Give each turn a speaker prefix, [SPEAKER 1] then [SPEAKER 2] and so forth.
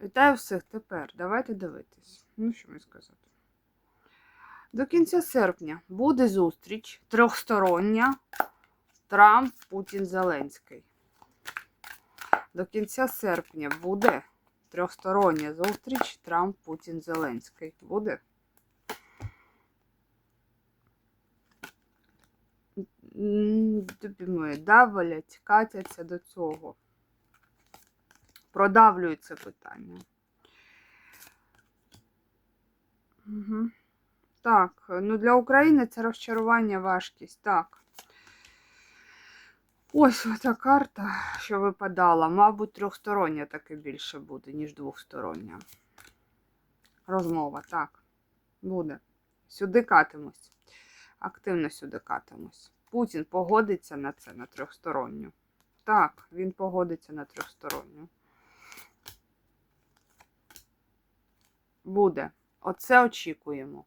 [SPEAKER 1] Вітаю всіх тепер. Давайте дивитись. Ну, що мені сказати. До кінця серпня буде зустріч трьохстороння Трамп, Путін, Зеленський. До кінця серпня буде трьохстороння зустріч Трамп, Путін, Зеленський. Буде? Тобі ми давлять, катяться до цього. Продавлюють це питання. Угу. Так, ну для України це розчарування, важкість. Так. Ось оця карта, що випадала. Мабуть, трьохстороння таки більше буде, ніж двохстороння. Розмова, так. Буде. Сюди катимось. Активно сюди катимось. Путін погодиться на це, на трьохсторонню. Так, він погодиться на трьохсторонню. Буде. Оце очікуємо.